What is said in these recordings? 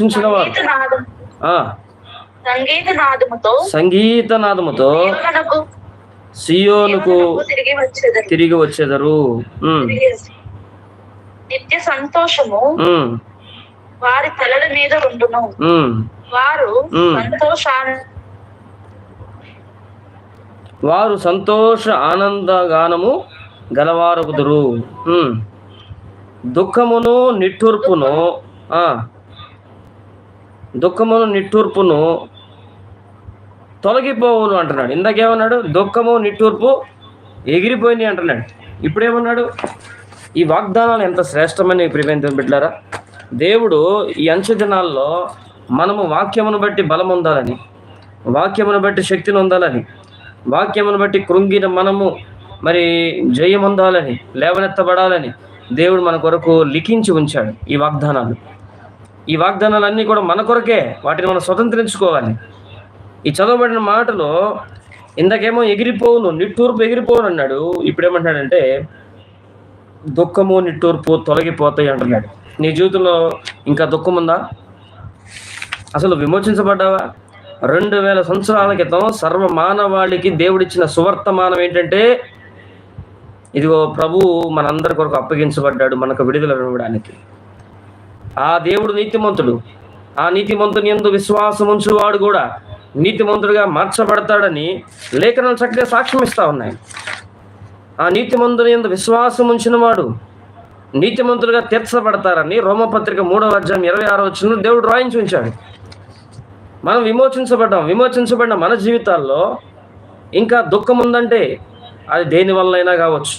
రక్షించినవారు సంగీత నాదం ఆ, సంగీత నాదముతో సంగీత నాదముతో దేవునకు సియోనుకు తిరిగి వచ్చేదరు. తిరిగి వచ్చేదరు. ఉమ్, నిత్య సంతోషము వారి తలల మీద ఉండును. వారు. సంతోషాన్ని వారు సంతోష ఆనందగానము గలవారగుదురు. ఉమ్. దుఃఖమును నిట్టూర్పును ఆ, దుఃఖమును నిట్టూర్పును తొలగిపోవును అంటున్నాడు. ఇందాకేమన్నాడు? దుఃఖము నిట్టూర్పు ఎగిరిపోయింది అంటున్నాడు. ఇప్పుడేమన్నాడు? ఈ వాగ్దానాలు ఎంత శ్రేష్టమని ప్రివేంతం పెట్టారా దేవుడు ఈ అంచె దినాల్లో మనము వాక్యమును బట్టి బలం ఉండాలని వాక్యమును బట్టి శక్తిని ఉండాలని వాక్యమును బట్టి కృంగిన మనము మరి జయం ఉందాలని లేవనెత్తబడాలని దేవుడు మన కొరకు లిఖించి ఉంచాడు ఈ వాగ్దానాలు. ఈ వాగ్దానాలన్నీ కూడా మన కొరకే వాటిని మనం స్వతంత్రించుకోవాలి. ఈ చదవబడిన మాటలో ఇందాకేమో ఎగిరిపోవును నిట్టూర్పు ఎగిరిపోవును అన్నాడు. ఇప్పుడేమంటున్నాడంటే దుఃఖము నిట్టూర్పు తొలగిపోతాయి అంటున్నాడు. నీ జీవితంలో ఇంకా దుఃఖం ఉందా? అసలు విమోచించబడ్డావా? రెండు వేల సంవత్సరాల క్రితం సర్వ మానవాళికి దేవుడిచ్చిన సువర్తమానం ఏంటంటే ఇదిగో ప్రభు మనందరి కొరకు అప్పగించబడ్డాడు మనకు విడుదల ఇవ్వడానికి. ఆ దేవుడు నీతిమంతుడు. ఆ నీతిమంతుని ఎందు విశ్వాసం ఉంచువాడు కూడా నీతిమంతుడుగా మార్చబడతాడని లేఖనాలు చక్కగా సాక్ష్యం ఇస్తా ఉన్నాయి. ఆ నీతిమంతుని ఎందు విశ్వాసం ఉంచిన వాడు నీతిమంతులుగా తీర్చబడతారని రోమపత్రిక మూడవ అధ్యాయం ఇరవై ఆరో వచ్చిన దేవుడు రాయించి ఉంచాడు. మనం విమోచించబడ్డాం. విమోచించబడిన మన జీవితాల్లో ఇంకా దుఃఖం ఉందంటే అది దేని వల్లైనా కావచ్చు.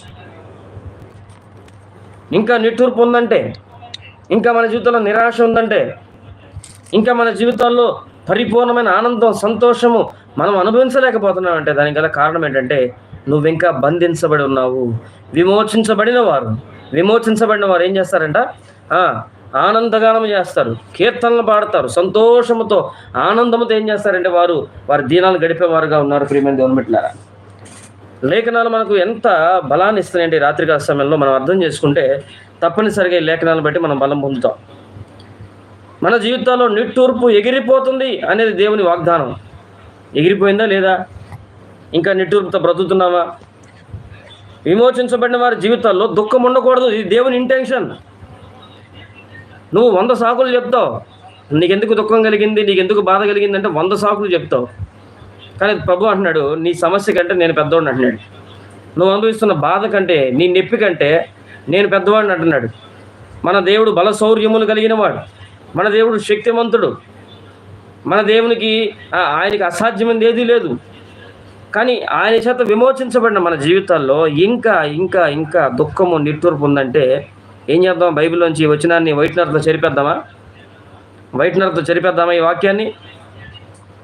ఇంకా నిట్టూర్పు ఉందంటే ఇంకా మన జీవితంలో నిరాశ ఉందంటే ఇంకా మన జీవితాల్లో పరిపూర్ణమైన ఆనందం సంతోషము మనం అనుభవించలేకపోతున్నాం అంటే దానికి గల కారణం ఏంటంటే నువ్వు ఇంకా బంధించబడి ఉన్నావు. విమోచించబడిన వారు విమోచించబడిన వారు ఏం చేస్తారంట? ఆనందగానం చేస్తారు కీర్తనలు పాడతారు సంతోషముతో ఆనందముతో ఏం చేస్తారంటే వారు వారి దీనాలు గడిపేవారుగా ఉన్నారు ప్రియమైన దేవుని లేఖనాలు మనకు ఎంత బలాన్ని ఇస్తున్నాయండి రాత్రికాల సమయంలో మనం అర్థం చేసుకుంటే తప్పనిసరిగా ఈ లేఖనాలను బట్టి మనం బలం పొందుతాం. మన జీవితాల్లో నిట్టూర్పు ఎగిరిపోతుంది అనేది దేవుని వాగ్దానం. ఎగిరిపోయిందా లేదా? ఇంకా నిట్టూర్పుతో బ్రతుకుతున్నావా విమోచించబడిన వారి జీవితాల్లో దుఃఖం ఉండకూడదు. ఇది దేవుని ఇంటెన్షన్ నువ్వు వంద సాకులు చెప్తావు. నీకెందుకు దుఃఖం కలిగింది? నీకెందుకు బాధ కలిగింది అంటే వంద సాకులు చెప్తావు. కానీ ప్రభు అంటున్నాడు నీ సమస్య కంటే నేను పెద్దోడిని అంటున్నాడు. నువ్వు అనుభవిస్తున్న బాధ కంటే నీ నొప్పి కంటే నేను పెద్దవాడిని అంటున్నాడు. మన దేవుడు బల శౌర్యములు కలిగిన వాడు మన దేవుడు శక్తిమంతుడు. మన దేవునికి ఆయనకి అసాధ్యమైనది ఏదీ లేదు. కానీ ఆయన చేత విమోచించబడిన మన జీవితాల్లో ఇంకా ఇంకా ఇంకా దుఃఖము నిట్టూర్పు ఉందంటే ఏం చేద్దాం? బైబిల్లోంచి ఈ వచనాన్ని వైట్నర్తో చెరిపేద్దామా? వైట్నర్తో చెరిపేద్దామా ఈ వాక్యాన్ని?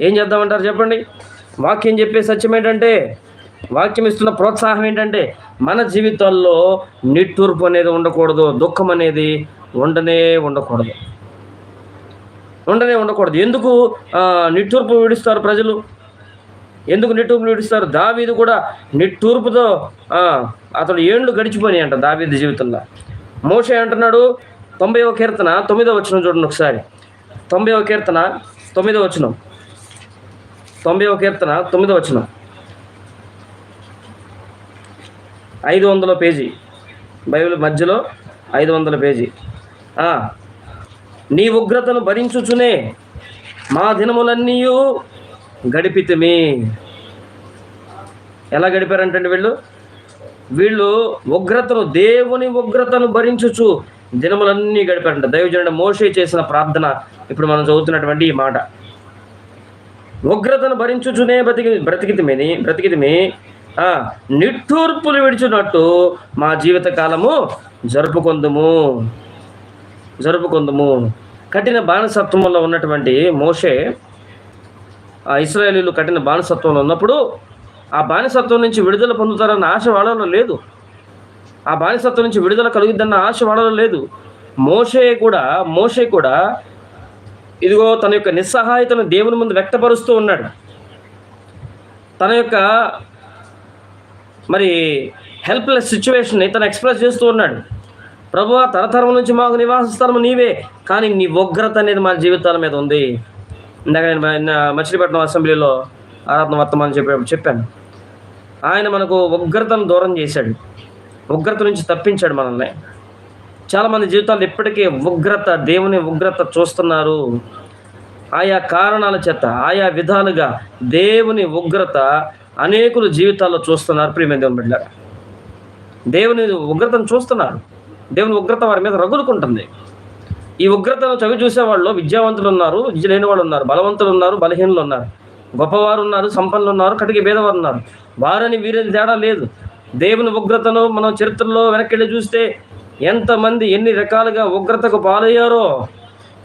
ఏం చేద్దామంటారు చెప్పండి? వాక్యం చెప్పే సత్యం ఏంటంటే వాక్యం ఇస్తున్న ప్రోత్సాహం ఏంటంటే మన జీవితాల్లో నిట్టూర్పు అనేది ఉండకూడదు దుఃఖం అనేది ఉండనే ఉండకూడదు. ఉండనే ఉండకూడదు. ఎందుకు నిట్టూర్పు విడుస్తారు ప్రజలు? ఎందుకు నిట్టూర్పు విడుస్తారు? దావీదు కూడా నిట్టూర్పుతో అతడు ఏండ్లు గడిచిపోయినాయి అంట దావీదు జీవితంలో. మోషే అంటున్నాడు తొంభైవ కీర్తన తొమ్మిదో వచ్చిన చూడండి ఒకసారి. తొంభైవ కీర్తన తొమ్మిదో వచనం. తొంభైవ కీర్తన తొమ్మిదో వచనం. ఐదు వందల పేజీ. బైబిల్ మధ్యలో ఐదు వందల పేజీ. నీ ఉగ్రతను భరించుచునే మా దినములన్నీ గడిపితమే. ఎలా గడిపారంటండి వీళ్ళు? వీళ్ళు ఉగ్రతను దేవుని ఉగ్రతను భరించుచు దినములన్నీ గడిపారంట. దైవజనుడు మోషే చేసిన ప్రార్థన ఇప్పుడు మనం చదువుతున్నటువంటి ఈ మాట. ఉగ్రతను భరించుచునే బ్రతికి బ్రతికితిమని బ్రతికితమే. నిట్టూర్పులు విడిచినట్టు మా జీవిత కాలము జరుపుకుందుము. కఠిన బానిసత్వంలో ఉన్నటువంటి మోషే ఆ ఇస్రాయేలీలు కఠిన బానిసత్వంలో ఉన్నప్పుడు ఆ బానిసత్వం నుంచి విడుదల పొందుతారన్న ఆశ వాళ్ళలో లేదు. ఆ బానిసత్వం నుంచి విడుదల కలుగుద్దన్న ఆశ వాళ్ళలో లేదు. మోషే కూడా మోషే కూడా ఇదిగో తన యొక్క నిస్సహాయతను దేవుని ముందు వ్యక్తపరుస్తూ ఉన్నాడు. తన యొక్క మరి హెల్ప్లెస్ సిచ్యువేషన్ని తను ఎక్స్ప్రెస్ చేస్తూ ఉన్నాడు. ప్రభు తరతరం నుంచి మాకు నివాస స్థలము నీవే కానీ నీ ఉగ్రత అనేది మా జీవితాల మీద ఉంది. ఇందాక నేను మచిలీపట్నం అసెంబ్లీలో ఆరాధన వర్తమానం చెప్పేటప్పుడు చెప్పాను. ఆయన మనకు ఉగ్రతను దూరం చేశాడు. ఉగ్రత నుంచి తప్పించాడు మనల్ని. చాలామంది జీవితాలు ఇప్పటికే ఉగ్రత దేవుని ఉగ్రత చూస్తున్నారు. ఆయా కారణాల చేత ఆయా విధాలుగా దేవుని ఉగ్రత అనేకులు జీవితాల్లో చూస్తున్నారు. ప్రియమైన దేవుని బిడ్డలారా దేవుని ఉగ్రతను చూస్తున్నారు. దేవుని ఉగ్రత వారి మీద రగులుకుంటుంది. ఈ ఉగ్రతను చవి చూసే వాళ్ళు విద్యావంతులు ఉన్నారు విద్య లేని వాళ్ళు ఉన్నారు బలవంతులు ఉన్నారు బలహీనులు ఉన్నారు. గొప్పవారు ఉన్నారు సంపన్నులు ఉన్నారు కటికి భేదవారు ఉన్నారు. వారని వీరని తేడా లేదు. దేవుని ఉగ్రతను మనం చరిత్రలో వెనక్కి చూస్తే ఎంతమంది ఎన్ని రకాలుగా ఉగ్రతకు పాలయ్యారో.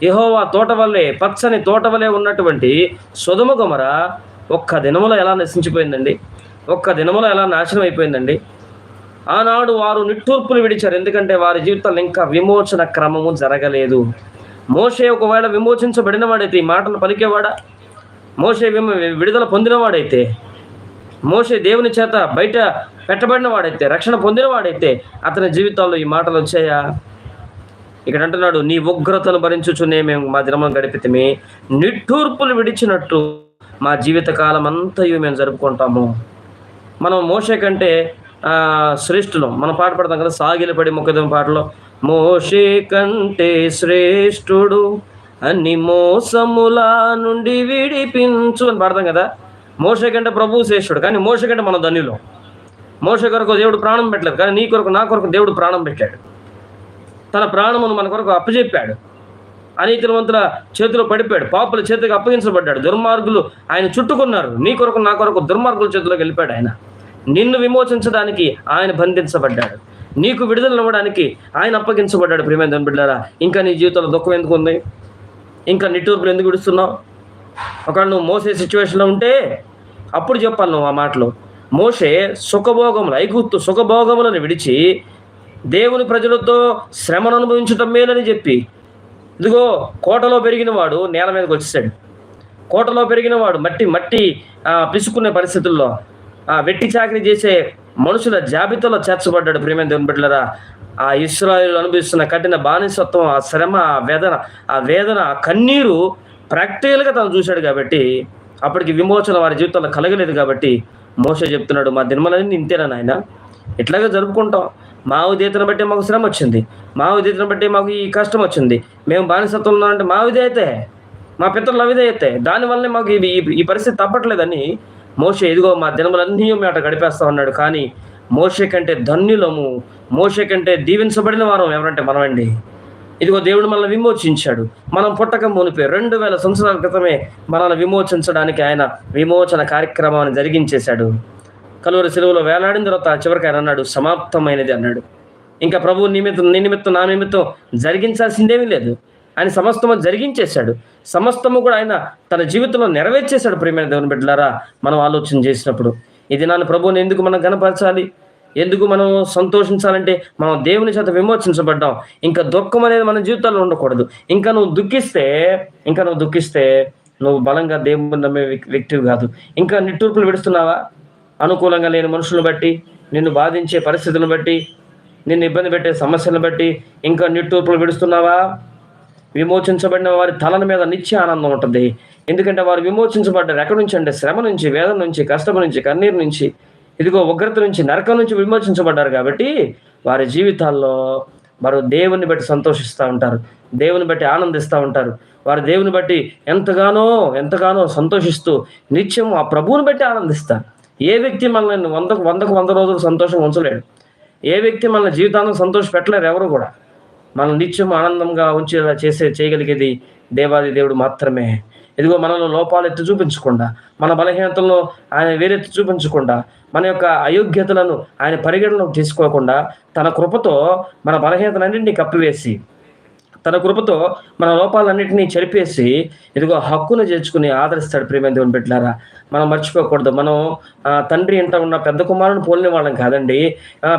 యహోవా తోట వల్లే పచ్చని తోట వలె ఉన్నటువంటి సుధుమ గుమర ఒక్క దినములో ఎలా నశించిపోయిందండి? ఒక్క దినములో ఎలా నాశనం అయిపోయిందండి ఆనాడు వారు నిట్టూర్పులు విడిచారు. ఎందుకంటే వారి జీవితంలో ఇంకా విమోచన క్రమము జరగలేదు. మోషే ఒకవేళ విమోచించబడిన వాడైతే ఈ మాటలు పలికేవాడా? మోషే విమ విడుదల పొందినవాడైతే మోషే దేవుని చేత బయట పెట్టబడిన వాడైతే? రక్షణ పొందిన వాడైతే? అతని జీవితాల్లో ఈ మాటలు వచ్చాయా? ఇక్కడ అంటున్నాడు నీ ఉగ్రతను భరించుచునే మేము మా దినమును గడిపితమే. నిట్టూర్పులు విడిచినట్టు మా జీవితకాలం అంతయు మేము జరుపుకుంటాము. మనం మోసే కంటే శ్రేష్ఠులం. మనం పాట పడతాం కదా సాగిలపడి ముఖదం పాటలో. మోషే కంటే శ్రేష్ఠుడు అన్ని మోసముల నుండి విడిపించు అని పాడతాం కదా. మోసే కంటే ప్రభు శ్రేష్ఠుడు కానీ మోసే కంటే మన ధన్యులం మోషే కొరకు దేవుడు ప్రాణం పెట్టలేదు కానీ నీ కొరకు నా కొరకు దేవుడు ప్రాణం పెట్టాడు. తన ప్రాణమును మన కొరకు అప్పచెప్పాడు అనీతివంతుల చేతిలో పడిపోయాడు. పాపుల చేతికి అప్పగించబడ్డాడు. దుర్మార్గులు ఆయన చుట్టుకున్నారు. నీ కొరకు నా కొరకు దుర్మార్గుల చేతిలోకి వెళ్ళిపోయాడు ఆయన. నిన్ను విమోచించడానికి ఆయన బంధించబడ్డాడు. నీకు విడుదల ఇవ్వడానికి ఆయన అప్పగించబడ్డాడు. ప్రియమైన బిడ్డారా ఇంకా నీ జీవితంలో దుఃఖం ఎందుకు ఉంది? ఇంకా నిట్టూర్పులు ఎందుకు విడుస్తున్నావు? ఒకవేళ నువ్వు మోసే సిచ్యువేషన్లో ఉంటే అప్పుడు చెప్పాలి నువ్వు ఆ మాటలు. మోసే సుఖభోగములు ఐగుత్తు సుఖభోగములను విడిచి దేవుని ప్రజలతో శ్రమను అనుభవించటం మేలని చెప్పి ఇదిగో కోటలో పెరిగిన వాడు నేల మీదకి వచ్చేసాడు. కోటలో పెరిగిన వాడు మట్టి మట్టి పిసుకునే పరిస్థితుల్లో ఆ వెట్టి చాకరీ చేసే మనుషుల జాబితాలో చేర్చబడ్డాడు ప్రేమ దేవుని బిడ్డలరా. ఆ ఇస్రాయిల్ అనుభవిస్తున్న కఠిన బానిసత్వం ఆ శ్రమ ఆ వేదన ఆ వేదన ఆ కన్నీరు ప్రాక్టికల్గా తను చూశాడు కాబట్టి అప్పటికి విమోచన వారి జీవితంలో కలగలేదు కాబట్టి మోస చెప్తున్నాడు మా దినమలని ఇంతేనా నాయన? ఇట్లాగే జరుపుకుంటాం. మా ఉదయతను బట్టి మాకు శ్రమ వచ్చింది. మా ఉదయతను బట్టి మాకు ఈ కష్టం వచ్చింది. మేము బానిసత్వంలో ఉన్నామంటే మా విధేయతే. మా పితరులు అయితే దానివల్లనే మాకు ఇది ఈ- పరిస్థితి తప్పట్లేదని మోషే ఇదిగో మా దినములన్నీ మేము అట గడిపేస్తా ఉన్నాడు. కానీ మోషే కంటే ధన్యులము మోషే కంటే దీవించబడిన వారం ఎవరంటే మనమండి. ఇదిగో దేవుడు మనల్ని విమోచించాడు. మనం పుట్టక మునిపే రెండు వేల సంవత్సరాల క్రితమే మనల్ని విమోచించడానికి ఆయన విమోచన కార్యక్రమాన్ని జరిగించేశాడు. కలువరి సెలవులో వేలాడిన తర్వాత చివరికి ఆయన అన్నాడు సమాప్తమైనది అన్నాడు. ఇంకా ప్రభు నిమిత్తం నీ నిమిత్తం నా నిమిత్తం జరిగించాల్సిందేమీ లేదు. ఆయన సమస్తము జరిగించేశాడు. సమస్తము కూడా ఆయన తన జీవితంలో నెరవేర్చేశాడు. ప్రేమైన దేవుని బిడ్డలారా మనం ఆలోచన చేసినప్పుడు ఇది నాన్న ప్రభువుని ఎందుకు మనం గనపరచాలి ఎందుకు మనం సంతోషించాలంటే మనం దేవుని చేత విమోచించబడ్డాం. ఇంకా దుఃఖం అనేది మన జీవితాల్లో ఉండకూడదు. ఇంకా నువ్వు దుఃఖిస్తే ఇంకా నువ్వు దుఃఖిస్తే నువ్వు బలంగా దేవుని నమ్మే వ్యక్తివి కాదు. ఇంకా నిట్టూర్పులు విడుస్తున్నావా? అనుకూలంగా లేని మనుషులను బట్టి నిన్ను బాధించే పరిస్థితులను బట్టి నిన్ను ఇబ్బంది పెట్టే సమస్యలను బట్టి ఇంకా నిట్టూర్పులు విడుస్తున్నావా? విమోచించబడిన వారి తలల మీద నిత్య ఆనందం ఉంటుంది. ఎందుకంటే వారు విమోచించబడ్డారు ఎక్కడి నుంచి అంటే శ్రమ నుంచి వేదన నుంచి కష్టం నుంచి కన్నీరు నుంచి ఇదిగో ఉగ్రత నుంచి నరకం నుంచి విమోచించబడ్డారు కాబట్టి వారి జీవితాల్లో వారు దేవుని బట్టి సంతోషిస్తూ ఉంటారు దేవుని బట్టి ఆనందిస్తూ ఉంటారు. వారు దేవుని బట్టి ఎంతగానో ఎంతగానో సంతోషిస్తూ నిత్యం ఆ ప్రభువుని బట్టి ఆనందిస్తారు. ఏ వ్యక్తి మనల్ని వందకు వందకు వంద రోజులు సంతోషంగా ఉంచలేడు. ఏ వ్యక్తి మన జీవితాన్ని సంతోష పెట్టలేరు ఎవరు కూడా. మనం నిత్యం ఆనందంగా ఉంచేలా చేసే చేయగలిగేది దేవాది దేవుడు మాత్రమే. ఇదిగో మనలో లోపాలు ఎత్తి చూపించకుండా మన బలహీనతలను ఆయన వేరెత్తి చూపించకుండా మన యొక్క అయోగ్యతలను ఆయన పరిగణలోకి తీసుకోకుండా తన కృపతో మన బలహీనతలన్నింటినీ కప్పివేసి తన కృపతో మన లోపాలన్నింటినీ చెరిపేసి ఇదిగో హక్కును చేర్చుకుని ఆదరిస్తాడు ప్రేమ దేవుని బిడ్డలారా. మనం మర్చిపోకూడదు. మనం తండ్రి ఇంట ఉన్న పెద్ద కుమారుని పోలిన వాళ్ళం కాదండి.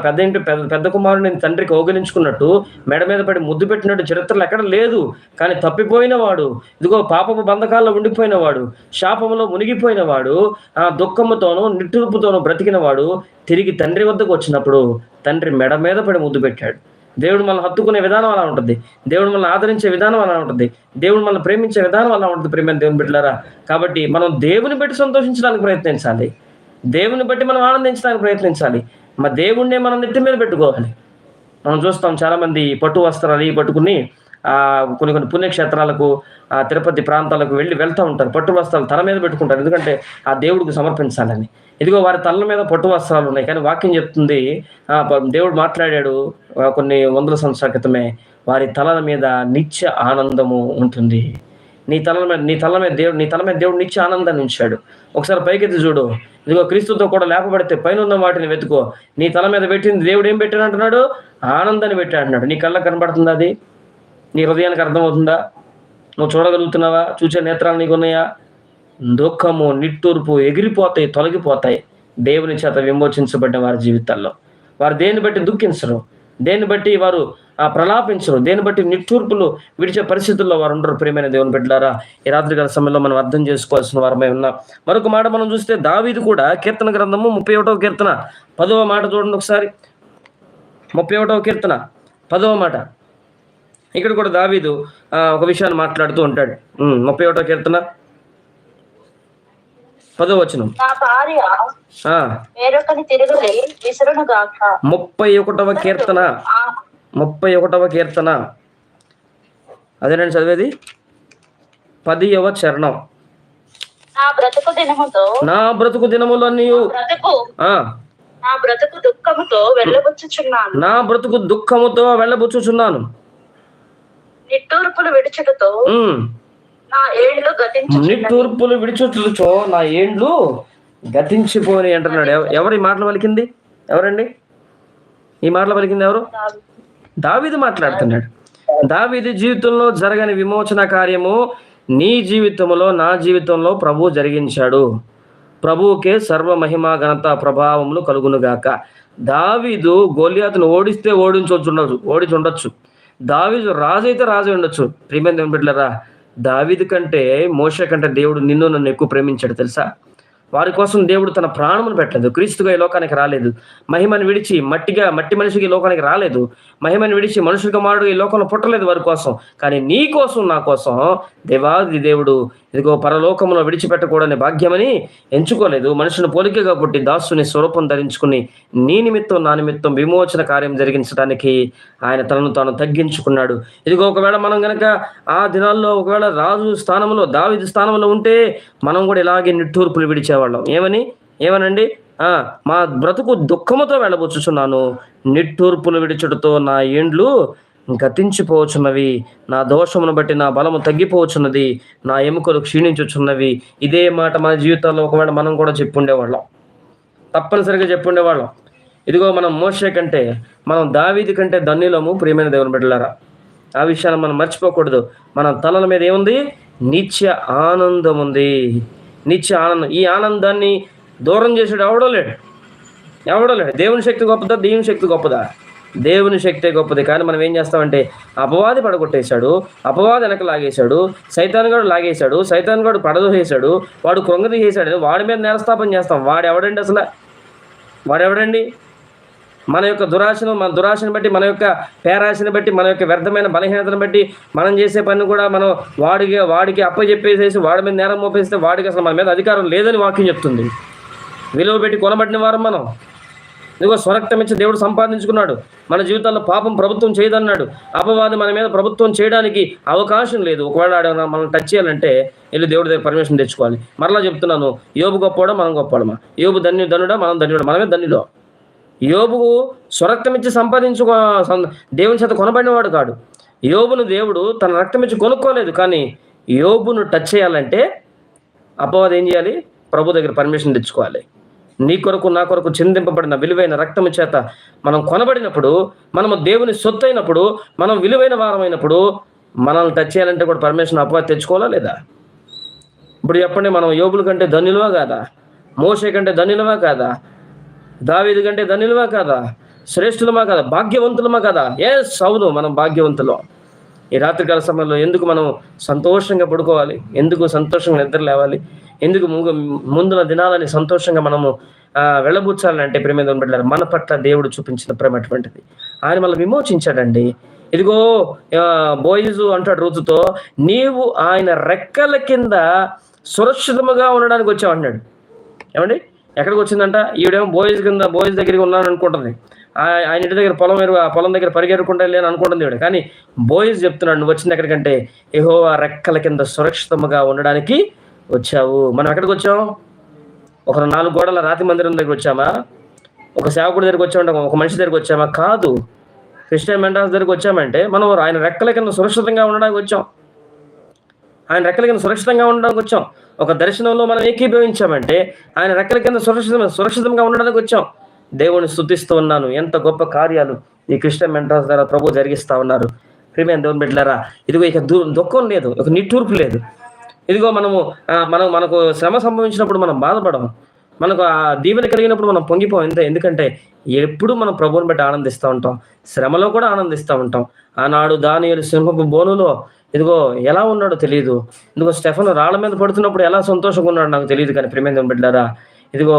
పెద్ద ఇంటి పెద్ద పెద్ద కుమారుని తండ్రికి ఓగలించుకున్నట్టు మెడ మీద పడి ముద్దు పెట్టినట్టు చరిత్రలు ఎక్కడ లేదు. కానీ తప్పిపోయిన వాడు ఇదిగో పాపపు బంధకాల్లో ఉండిపోయిన వాడు శాపంలో మునిగిపోయిన వాడు దుఃఖముతోనూ నిట్టూర్పుతోనూ బ్రతికిన వాడు తిరిగి తండ్రి వద్దకు వచ్చినప్పుడు తండ్రి మెడ మీద పడి ముద్దు పెట్టాడు. దేవుడు మనల్ని హత్తుకునే విధానం అలా ఉంటుంది. దేవుడు మనల్ని ఆదరించే విధానం అలా ఉంటుంది. దేవుడు మనల్ని ప్రేమించే విధానం అలా ఉంటుంది ప్రేమ దేవుని బిడ్డలారా. కాబట్టి మనం దేవుని బట్టి సంతోషించడానికి ప్రయత్నించాలి. దేవుని బట్టి మనం ఆనందించడానికి ప్రయత్నించాలి. మా దేవుణ్ణే మనం నెత్తి మీద పెట్టుకోవాలి. మనం చూస్తాం చాలామంది పట్టు వస్త్రాలు పట్టుకుని కొన్ని కొన్ని పుణ్యక్షేత్రాలకు ఆ తిరుపతి ప్రాంతాలకు వెళ్ళి వెళ్తూ ఉంటారు. పట్టు వస్త్రాలు తల మీద పెట్టుకుంటారు. ఎందుకంటే ఆ దేవుడికి సమర్పించాలని. ఇదిగో వారి తల మీద పట్టు వస్త్రాలు ఉన్నాయి. కానీ వాక్యం చెప్తుంది దేవుడు మాట్లాడాడు కొన్ని వందల సంవత్సరాల క్రితమే వారి తలల మీద నిత్య ఆనందము ఉంటుంది. నీ తల మీద నీ తల మీద దేవుడు నీ తల మీద దేవుడు నిత్య ఆనందాన్ని ఉంచాడు. ఒకసారి పైకెత్తి చూడు. ఇదిగో క్రీస్తుతో కూడా లేపబడితే పైన ఉన్న వాటిని వెతుకో. నీ తల మీద పెట్టింది దేవుడు ఏం పెట్టాడు అంటున్నాడు ఆనందాన్ని పెట్టాడు అంటున్నాడు నీ కళ్ళ కనబడుతుంది అది? నీ హృదయానికి అర్థమవుతుందా? నువ్వు చూడగలుగుతున్నావా? చూసే నేత్రాలు నీకు ఉన్నాయా దుఃఖము నిట్టూర్పు ఎగిరిపోతాయి తొలగిపోతాయి. దేవుని చేత విమోచించబడిన వారి జీవితాల్లో. వారు దేన్ని బట్టి దుఃఖించరు? దేన్ని బట్టి వారు ఆ ప్రలాపించరు? దేన్ని బట్టి నిట్టూర్పులు విడిచే పరిస్థితుల్లో వారు ఉండరు? ప్రియమైన దేవుని బిడ్డలారా ఈ రాత్రి గల సమయంలో మనం అర్థం చేసుకోవాల్సిన వారమై ఉన్నాం. మరొక మాట మనం చూస్తే దావీది కూడా కీర్తన గ్రంథము ముప్పై ఒకటవ కీర్తన. పదవ మాట చూడండి ఒకసారి. ముప్పై ఒకటవ కీర్తన. పదవ మాట. ఇక్కడ కూడా దావీదు ఒక విషయాన్ని మాట్లాడుతూ ఉంటాడు. ముప్పై ఒకటో కీర్తన. పదో వచనం. ముప్పై ఒకటవ కీర్తన. ముప్పై ఒకటవ కీర్తన. అదేనండి చదివేది? పదియవ చరణం. నా బ్రతుకు దినముతో నా బ్రతుకు దినములన్నీ నా బ్రతుకు దుఃఖముతో వెళ్ళబుచ్చుచున్నాను నా బ్రతుకు దుఃఖముతో వెళ్ళబుచ్చుచున్నాను నిట్టూర్పులు విడుచుటతో నా ఏళ్ళు గతించు నిట్టూర్పులు విడిచుచుచో నా ఏండ్లు గతించిపోని అంటున్నాడు. ఎవ- ఎవరు ఈ మాటలు పలికింది? ఎవరండి? ఈ మాటలు పలికింది ఎవరు? దావీదు. మాట్లాడుతున్నాడు. దావీదు జీవితంలో జరగని విమోచన కార్యము నీ జీవితంలో నా జీవితంలో ప్రభు జరిగించాడు. ప్రభువుకే సర్వ మహిమ ఘనత ప్రభావములు కలుగునుగాక. దావీదు గోలియాతును ఓడిస్తే ఓడించవచ్చు ఉండొచ్చు ఓడించి ఉండొచ్చు దావీదు రాజు అయితే రాజు ఉండొచ్చు. ప్రియమైన బిడ్డలరా దావీదు కంటే మోష కంటే దేవుడు నిన్ను నన్ను ఎక్కువ ప్రేమించాడు తెలుసా? వారి కోసం దేవుడు తన ప్రాణమును పెట్టలేదు. క్రీస్తుగా ఈ లోకానికి రాలేదు. మహిమను విడిచి మట్టిగా మట్టి మనిషికి ఈ లోకానికి రాలేదు. మహిమను విడిచి మనుషుల కుమారుడు ఈ లోకంలో పుట్టలేదు వారి కోసం. కానీ నీ కోసం నా కోసం దేవాది దేవుడు ఇదిగో పరలోకములో విడిచిపెట్టకూడని భాగ్యమని ఎంచుకోలేదు. మనుషుని పోలికగా పుట్టి దాసుని స్వరూపం ధరించుకుని నీ నిమిత్తం నా నిమిత్తం విమోచన కార్యం జరిగించడానికి ఆయన తనను తాను తగ్గించుకున్నాడు. ఇదిగో ఒకవేళ మనం గనక ఆ దినాల్లో ఒకవేళ రాజు స్థానంలో దావిది స్థానంలో ఉంటే మనం కూడా ఇలాగే నిట్టూర్పులు విడిచేవాళ్ళం ఏమని? ఏమనండి? మా బ్రతుకు దుఃఖముతో వెళ్ళబోచుచున్నాను. నిట్టూర్పులు విడిచుటతో నా ఏండ్లు గతించిపోవచ్చున్నవి నా దోషమును బట్టి నా బలము తగ్గిపోవచ్చున్నది నా ఎముకలు క్షీణించుచున్నవి. ఇదే మాట మన జీవితాల్లో ఒకవేళ మనం కూడా చెప్పుండేవాళ్ళం. తప్పనిసరిగా చెప్పుండేవాళ్ళం. ఇదిగో మనం మోసే కంటే మనం దావీది కంటే ధన్యులము ప్రియమైన దేవుని బిడ్డలారా. ఆ విషయాన్ని మనం మర్చిపోకూడదు. మన తలల మీద ఏముంది? నిత్య ఆనందం ఉంది నిత్య ఆనందం. ఈ ఆనందాన్ని దూరం చేసాడు ఎవడో లేడు. ఎవడో లేడు. దేవుని శక్తి గొప్పదా? దేవుని శక్తి గొప్పదా? దేవుని శక్తే గొప్పది. కానీ మనం ఏం చేస్తామంటే అపవాది పడగొట్టేశాడు అపవాది వెనక లాగేశాడు సైతాన్ గడు లాగేశాడు సైతాన్ గడు పడదోసేశాడు వాడు కృంగది చేశాడు వాడి మీద నేరస్థాపన చేస్తాం. వాడు ఎవడండి అసలు? వాడెవడండి? మన యొక్క దురాశను మన దురాశను బట్టి మన యొక్క పేరాశను బట్టి మన యొక్క వ్యర్థమైన బలహీనతను బట్టి మనం చేసే పని కూడా మనం వాడికి వాడికి అప్పచెప్పేసేసి వాడి మీద నేరం మోపేస్తే వాడికి అసలు మన మీద అధికారం లేదని వాక్యం చెప్తుంది. విలువ పెట్టి కొనబడిన వారం మనం. ఇదిగో స్వరక్తం ఇచ్చి దేవుడు సంపాదించుకున్నాడు. మన జీవితాల్లో పాపం ప్రభుత్వం చేయదన్నాడు. అపవాది మన మీద ప్రభుత్వం చేయడానికి అవకాశం లేదు. ఒకవేళ మనం టచ్ చేయాలంటే వెళ్ళి దేవుడి దగ్గర పర్మిషన్ తెచ్చుకోవాలి. మరలా చెప్తున్నాను యోబు గొప్పవాడా? మనం గొప్పవాడమా? యోబు ధన్యు ధనుడా? మనం ధన్యుడు? మనమే ధన్యుడు యోబు స్వరక్తం ఇచ్చి సంపాదించు దేవుని చేత కొనబడినవాడు కాడు. యోబును దేవుడు తన రక్తం ఇచ్చి కొనుక్కోలేదు కానీ యోబును టచ్ చేయాలంటే అపవాదం ఏం చేయాలి? ప్రభు దగ్గర పర్మిషన్ తెచ్చుకోవాలి. నీ కొరకు నా కొరకు చిందింపబడిన విలువైన రక్తము చేత మనం కొనబడినప్పుడు మనము దేవుని సొత్తు అయినప్పుడు మనం విలువైన వారమైనప్పుడు మనల్ని టచ్ చేయాలంటే కూడా పర్మిషన్ అపవాది తెచ్చుకోవాలా లేదా? ఇప్పుడు చెప్పండి మనం యోబుల కంటే ధన్యులవా కాదా? మోసే కంటే ధన్యులవా కాదా? దావీదు కంటే ధనిలమా కాదా? శ్రేష్ఠులమా కాదా? భాగ్యవంతులమా కాదా? ఎస్ అవును మనం భాగ్యవంతులం? ఈ రాత్రికాల సమయంలో ఎందుకు మనం సంతోషంగా పడుకోవాలి? ఎందుకు సంతోషంగా నిద్ర లేవాలి? ఎందుకు ముందు ముందున దినాలని సంతోషంగా మనము ఆ, వెళ్ళబుచ్చాలంటే ప్రేమ బిడ్డారు మన పట్ల దేవుడు చూపించిన ప్రేమ అటువంటిది. ఆయన మళ్ళీ విమోచించాడండి. ఇదిగో బోయిజు అంటాడు రుతుతో నీవు ఆయన రెక్కల కింద సురక్షితముగా ఉండడానికి వచ్చావు అన్నాడు ఏమండి? ఎక్కడికి వచ్చిందంట? ఈవిడేమో బోయ్స్ కింద బోయ్స్ దగ్గరికి ఉన్నాను అనుకుంటుంది. ఆ- ఆయన ఇంటి దగ్గర పొలం ఎరుగు ఆ పొలం దగ్గర పరిగెరుకుంటా లేని అనుకుంటుంది ఈవిడ. కానీ బోయ్స్ చెప్తున్నాడు నువ్వు వచ్చింది ఎక్కడికంటే ఏహో ఆ రెక్కల కింద సురక్షితంగా ఉండడానికి వచ్చావు. మనం ఎక్కడికి వచ్చాం? ఒక నాలుగు గోడల రాతి మందిరం దగ్గర వచ్చామా? ఒక సేవకుడి దగ్గరికి వచ్చామంటే ఒక మనిషి దగ్గరికి వచ్చామా? కాదు. క్రిస్టియన్ మెంటాస్ దగ్గరికి వచ్చామంటే మనం ఆయన రెక్కల కింద సురక్షితంగా ఉండడానికి వచ్చాం. ఆయన రెక్కల కింద సురక్షితంగా ఉండడానికి వచ్చాం. ఒక దర్శనంలో మనం ఏకీభవించామంటే ఆయన రెక్కల కింద సురక్షిత సురక్షితంగా ఉండడానికి వచ్చాం. దేవుని స్థుతిస్తూ ఉన్నాను. ఎంత గొప్ప కార్యాలు ఈ క్రిస్టియన్ మెంటాస్ ద్వారా ప్రభు జరిగిస్తూ ఉన్నారు. ప్రియమైన దేవుని బిడ్డలారా ఇదిగో ఇక దూ దుఃఖం లేదు. ఒక నిట్టూర్పు లేదు. ఇదిగో మనము మనం మనకు శ్రమ సంభవించినప్పుడు మనం బాధపడము. మనకు ఆ దీవెన కలిగినప్పుడు మనం పొంగిపోం ఎంత ఎందుకంటే ఎప్పుడు మనం ప్రభువుని బట్టి ఆనందిస్తూ ఉంటాం. శ్రమలో కూడా ఆనందిస్తూ ఉంటాం. ఆనాడు దానియలు సింహపు బోనులో ఇదిగో ఎలా ఉన్నాడో తెలియదు ఇదిగో స్టెఫన్ రాళ్ళ మీద పడుతున్నప్పుడు ఎలా సంతోషంగా ఉన్నాడో నాకు తెలియదు కానీ ప్రేమేంద్రం బిడ్డారా ఇదిగో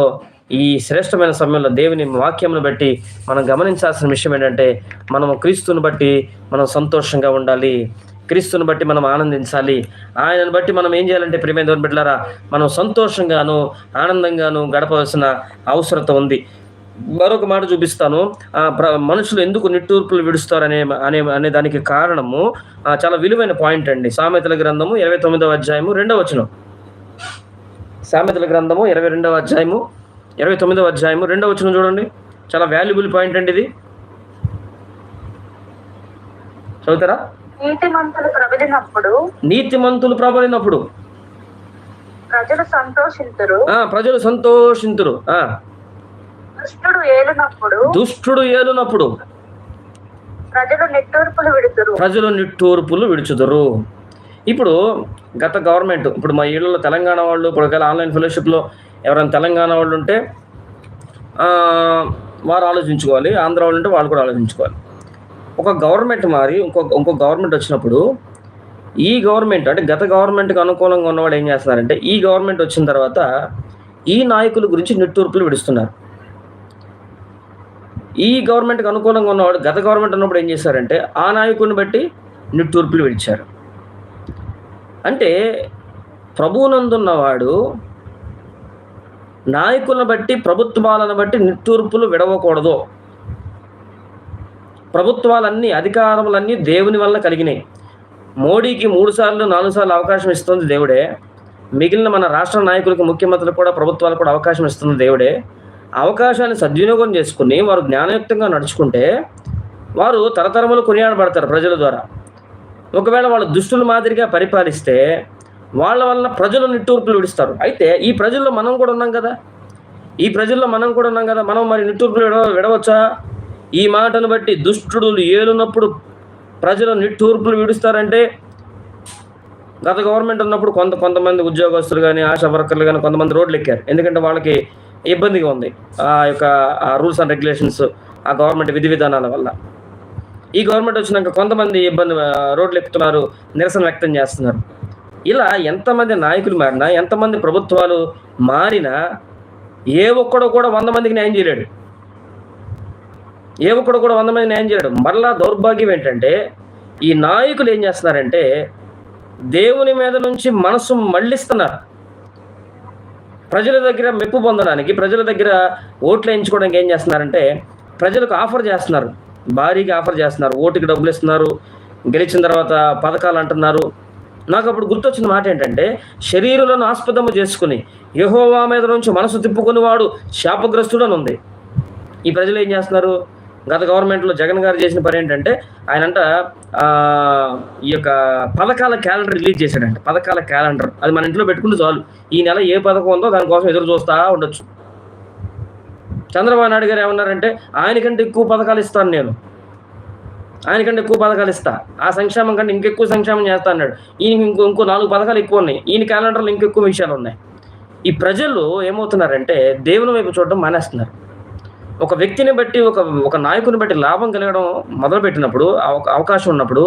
ఈ శ్రేష్టమైన సమయంలో దేవుని వాక్యంను బట్టి మనం గమనించాల్సిన విషయం ఏంటంటే మనం క్రీస్తుని బట్టి మనం సంతోషంగా ఉండాలి. క్రీస్తుని బట్టి మనం ఆనందించాలి. ఆయనను బట్టి మనం ఏం చేయాలంటే ప్రేమేంద్రం బిడ్డారా మనం సంతోషంగాను ఆనందంగాను గడపవలసిన అవసరత ఉంది. మరొక మాట చూపిస్తాను. మనుషులు ఎందుకు నిట్టూర్పులు విడుస్తారు అనే అనే అనే దానికి కారణము చాలా విలువైన పాయింట్ అండి. సామెతల గ్రంథము ఇరవై తొమ్మిదవ అధ్యాయము రెండవ వచనం. సామెతల గ్రంథము ఇరవై రెండవ అధ్యాయము ఇరవై తొమ్మిదవ అధ్యాయము రెండవ వచనం చూడండి. చాలా వాల్యుబుల్ పాయింట్ అండి ఇది. చదువుతారా? నీతి మంతులు ప్రబలినప్పుడు నీతిమంతులు ప్రబలినప్పుడు ప్రజలు సంతోషింతురు. ఆ ప్రజలు సంతోషింతురు. ఆ. దుష్టుడు ఏలినప్పుడు దుష్టుడు ఏలునప్పుడు ప్రజలు నిట్టూర్పులు విడుతురు. ప్రజలు నిట్టూర్పులు విడుచుదురు. ఇప్పుడు గత గవర్నమెంట్ ఇప్పుడు మా ఇళ్ళలో తెలంగాణ వాళ్ళు ఇప్పుడు ఒకవేళ ఆన్లైన్ ఫెలోషిప్లో ఎవరైనా తెలంగాణ వాళ్ళు ఉంటే వారు ఆలోచించుకోవాలి. ఆంధ్ర వాళ్ళు ఉంటే వాళ్ళు కూడా ఆలోచించుకోవాలి. ఒక గవర్నమెంట్ మారి ఇంకో ఇంకో గవర్నమెంట్ వచ్చినప్పుడు ఈ గవర్నమెంట్ అంటే గత గవర్నమెంట్కి అనుకూలంగా ఉన్నవాడు ఏం చేస్తున్నారంటే ఈ గవర్నమెంట్ వచ్చిన తర్వాత ఈ నాయకుల గురించి నిట్టూర్పులు విడుస్తున్నారు. ఈ గవర్నమెంట్కి అనుకూలంగా ఉన్నవాడు గత గవర్నమెంట్ ఉన్నప్పుడు ఏం చేశారంటే ఆ నాయకుడిని బట్టి నిట్టూర్పులు విడిచారు. అంటే ప్రభువునందున్నవాడు నాయకులను బట్టి ప్రభుత్వాలను బట్టి నిట్టూర్పులు విడవకూడదు. ప్రభుత్వాలన్నీ అధికారములన్నీ దేవుని వల్ల కలిగినాయి. మోడీకి మూడు సార్లు నాలుగు సార్లు అవకాశం ఇస్తుంది దేవుడే. మిగిలిన మన రాష్ట్ర నాయకులకు ముఖ్యమంత్రులకు కూడా ప్రభుత్వాలకు కూడా అవకాశం ఇస్తుంది దేవుడే. అవకాశాన్ని సద్వినియోగం చేసుకుని వారు జ్ఞానయుక్తంగా నడుచుకుంటే వారు తరతరములు కొనియాడబడతారు ప్రజల ద్వారా. ఒకవేళ వాళ్ళు దుష్టుల మాదిరిగా పరిపాలిస్తే వాళ్ళ వలన ప్రజలు నిట్టూర్పులు విడుస్తారు. అయితే ఈ ప్రజల్లో మనం కూడా ఉన్నాం కదా. ఈ ప్రజల్లో మనం కూడా ఉన్నాం కదా. మనం మరి నిట్టూర్పులు విడవ విడవచ్చా? ఈ మాటను బట్టి దుష్టుడు ఏలునప్పుడు ప్రజలు నిట్టూర్పులు విడుస్తారంటే గత గవర్నమెంట్ ఉన్నప్పుడు కొంత కొంతమంది ఉద్యోగస్తులు కానీ ఆశా వర్కర్లు కానీ కొంతమంది రోడ్లు ఎక్కారు ఎందుకంటే వాళ్ళకి ఇబ్బందిగా ఉంది. ఆ యొక్క రూల్స్ అండ్ రెగ్యులేషన్స్ ఆ గవర్నమెంట్ విధి విధానాల వల్ల. ఈ గవర్నమెంట్ వచ్చినాక కొంతమంది ఇబ్బంది రోడ్లు ఎక్కుతున్నారు నిరసన వ్యక్తం చేస్తున్నారు. ఇలా ఎంతమంది నాయకులు మారినా ఎంతమంది ప్రభుత్వాలు మారినా ఏ ఒక్కడో కూడా వంద మందికి న్యాయం చేయలేడు. ఏ ఒక్కడు కూడా వంద మంది న్యాయం చేయడం మరలా దౌర్భాగ్యం ఏంటంటే ఈ నాయకులు ఏం చేస్తున్నారంటే దేవుని మీద నుంచి మనసు మళ్ళిస్తున్నారు. ప్రజల దగ్గర మెప్పు పొందడానికి ప్రజల దగ్గర ఓట్లు వేయించుకోవడానికి ఏం చేస్తున్నారంటే ప్రజలకు ఆఫర్ చేస్తున్నారు. భారీగా ఆఫర్ చేస్తున్నారు. ఓటుకి డబ్బులు ఇస్తున్నారు. గెలిచిన తర్వాత పథకాలు అంటున్నారు. నాకు అప్పుడు గుర్తొచ్చిన మాట ఏంటంటే శరీరులను ఆస్పదము చేసుకుని యహోవా మీద నుంచి మనసు తిప్పుకుని వాడు శాపగ్రస్తుడు ఉంది ఈ ప్రజలు ఏం చేస్తున్నారు? గత గవర్నమెంట్లో జగన్ గారు చేసిన పని ఏంటంటే ఆయనంట ఈ యొక్క పథకాల క్యాలెండర్ రిలీజ్ చేశాడంట. పథకాల క్యాలెండర్. అది మన ఇంట్లో పెట్టుకుంటే చాలు. ఈ నెల ఏ పథకం ఉందో దానికోసం ఎదురు చూస్తా ఉండొచ్చు. చంద్రబాబు నాయుడు గారు ఏమన్నారంటే ఆయనకంటే ఎక్కువ పథకాలు ఇస్తాను నేను. ఆయనకంటే ఎక్కువ పథకాలు ఇస్తా. ఆ సంక్షేమం కంటే ఇంకెక్కువ సంక్షేమం చేస్తా అన్నాడు. ఈయన ఇంకో ఇంకో నాలుగు పథకాలు ఎక్కువ ఉన్నాయి. ఈయన క్యాలెండర్లో ఇంకెక్కువ విషయాలు ఉన్నాయి. ఈ ప్రజలు ఏమవుతున్నారంటే దేవుని వైపు చూడడం మానేస్తున్నారు. ఒక వ్యక్తిని బట్టి ఒక ఒక నాయకుని బట్టి లాభం కలగడం మొదలుపెట్టినప్పుడు అవకాశం ఉన్నప్పుడు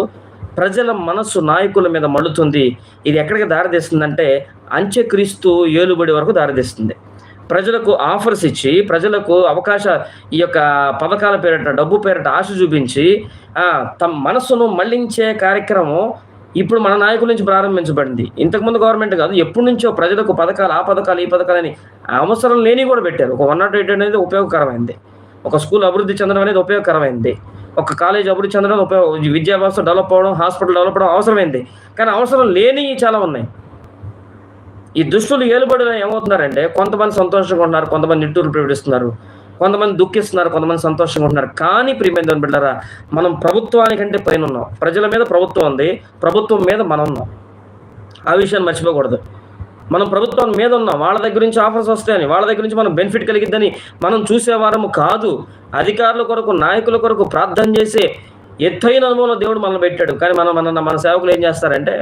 ప్రజల మనస్సు నాయకుల మీద మళ్ళుతుంది. ఇది ఎక్కడికి దారితీస్తుందంటే అంత్యక్రీస్తు ఏలుబడి వరకు దారితీస్తుంది. ప్రజలకు ఆఫర్స్ ఇచ్చి ప్రజలకు అవకాశ ఈ యొక్క పథకాల పేరిట డబ్బు పేరిట ఆశ చూపించి తమ మనస్సును మళ్ళించే కార్యక్రమం ఇప్పుడు మన నాయకుల నుంచి ప్రారంభించబడింది. ఇంతకుముందు గవర్నమెంట్ కాదు ఎప్పటి నుంచో ప్రజలకు పథకాలు ఆ పథకాలు ఈ పథకాలని అవసరం లేని కూడా పెట్టారు. ఒక వన్ నాట్ ఎయిట్ అనేది ఉపయోగకరమైంది. ఒక స్కూల్ అభివృద్ధి చెందడం అనేది ఉపయోగకరమైంది. ఒక కాలేజ్ అభివృద్ధి చెందడం ఉపయోగ విద్యా వ్యవస్థ డెవలప్ అవ్వడం హాస్పిటల్ డెవలప్ అవ్వడం అవసరమైంది. కానీ అవసరం లేని చాలా ఉన్నాయి. ఈ దుష్టులు ఏలుబడిలో ఏమవుతున్నారంటే కొంతమంది సంతోషంగా ఉన్నారు కొంతమంది నిట్టూరు ప్రకటిస్తున్నారు కొంతమంది దుఃఖిస్తున్నారు కొంతమంది సంతోషంగా ఉంటున్నారు. కానీ ప్రియమైన బిడ్డరా మనం ప్రభుత్వానికంటే పైన ఉన్నాం ప్రజల మీద ప్రభుత్వం ఉంది. ప్రభుత్వం మీద మనం ఉన్నాం ఆ విషయాన్ని మర్చిపోకూడదు. మనం ప్రభుత్వం మీద ఉన్నాం. వాళ్ళ దగ్గర నుంచి ఆఫర్స్ వస్తాయని వాళ్ళ దగ్గర నుంచి మనం బెనిఫిట్ కలిగిద్దని మనం చూసేవారము కాదు. అధికారుల కొరకు నాయకుల కొరకు ప్రార్థన చేసే ఎత్తైన అనుభవంలో దేవుడు మనల్ని పెట్టాడు. కానీ మనం మన మన సేవకులు ఏం చేస్తారంటే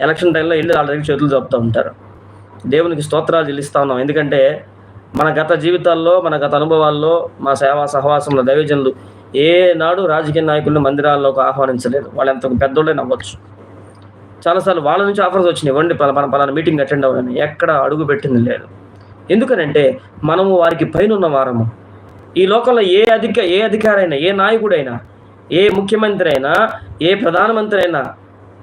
ఎలక్షన్ టైంలో వెళ్ళి వాళ్ళ దగ్గర చేతులు చెప్తూ ఉంటారు. దేవునికి స్తోత్రాలు చెల్లిస్తా ఉన్నాం. ఎందుకంటే మన గత జీవితాల్లో మన గత అనుభవాల్లో మా సేవా సహవాసంలో దైవజనులు ఏనాడు రాజకీయ నాయకులను మందిరాల్లోకి ఆహ్వానించలేదు. వాళ్ళు ఎంత పెద్దోళ్ళే నవ్వచ్చు. చాలాసార్లు వాళ్ళ నుంచి ఆఫర్స్ వచ్చినాయి. ఇవ్వండి పలానా పలానా మీటింగ్ అటెండ్ అవ్వని ఎక్కడ అడుగు పెట్టింది లేదు. ఎందుకనంటే మనము వారికి పైన ఉన్న వారము. ఈ లోకంలో ఏ అధిక ఏ అధికారైనా ఏ నాయకుడైనా ఏ ముఖ్యమంత్రి అయినా ఏ ప్రధానమంత్రి అయినా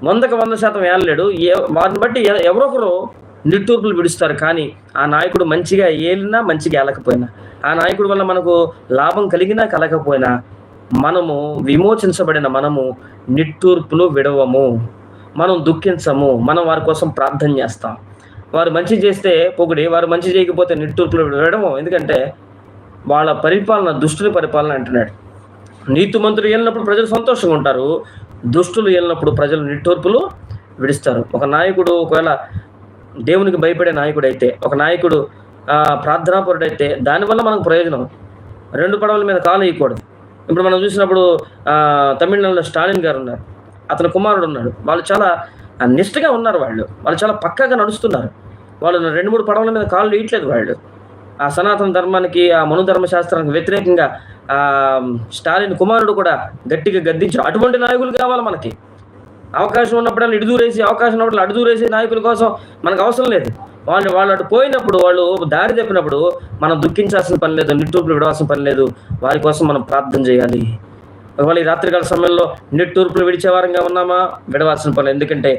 వందకు వంద శాతం ఏలలేడు ఏ వారిని బట్టి ఎవరొకరు ఎవరో ఒకరు నిట్టూర్పులు విడుస్తారు కానీ ఆ నాయకుడు మంచిగా ఏలినా మంచిగా ఏలకపోయినా ఆ నాయకుడి వల్ల మనకు లాభం కలిగినా కలగకపోయినా మనము విమోచించబడిన మనము నిట్టూర్పులు విడవము మనం దుఃఖించము మనం వారి కోసం ప్రార్థన చేస్తాం. వారు మంచి చేస్తే పొగిడి వారు మంచి చేయకపోతే నిట్టూర్పులు విడవము ఎందుకంటే వాళ్ళ పరిపాలన దుష్టుని పరిపాలన అంటున్నాడు. నీతిమంతులు వెళ్ళినప్పుడు ప్రజలు సంతోషంగా ఉంటారు దుష్టులు వెళ్ళినప్పుడు ప్రజలు నిట్టూర్పులు విడుస్తారు. ఒక నాయకుడు ఒకవేళ దేవునికి భయపడే నాయకుడు అయితే ఒక నాయకుడు ఆ, ప్రార్థనాపరుడు అయితే దానివల్ల మనకు ప్రయోజనం. రెండు పడవల మీద కాలు వేయకూడదు. ఇప్పుడు మనం చూసినప్పుడు తమిళనాడులో స్టాలిన్ గారు ఉన్నారు. అతని కుమారుడు ఉన్నాడు. వాళ్ళు చాలా నిష్ఠగా ఉన్నారు వాళ్ళు. వాళ్ళు చాలా పక్కాగా నడుస్తున్నారు. వాళ్ళు రెండు మూడు పడవల మీద కాళ్ళు వేయట్లేదు వాళ్ళు. ఆ సనాతన ధర్మానికి ఆ మనోధర్మ శాస్త్రానికి వ్యతిరేకంగా స్టాలిన్ కుమారుడు కూడా గట్టిగా గద్దించారు. అటువంటి నాయకులు కావాలి మనకి. అవకాశం ఉన్నప్పుడల్లా ఇటు దూరేసి అవకాశం ఉన్నప్పుడు అటు దూరేసి నాయకుల కోసం మనకు అవసరం లేదు. వాళ్ళు వాళ్ళు అటు పోయినప్పుడు వాళ్ళు దారి తప్పినప్పుడు మనం దుఃఖించాల్సిన పని లేదు నిట్టూర్పులు విడవాల్సిన పని లేదు. వారి కోసం మనం ప్రార్థన చేయాలి. ఒకవేళ ఈ రాత్రికాల సమయంలో నిట్టూర్పులు విడిచే వారంగా ఉన్నామా? విడవాల్సిన పని ఎందుకంటే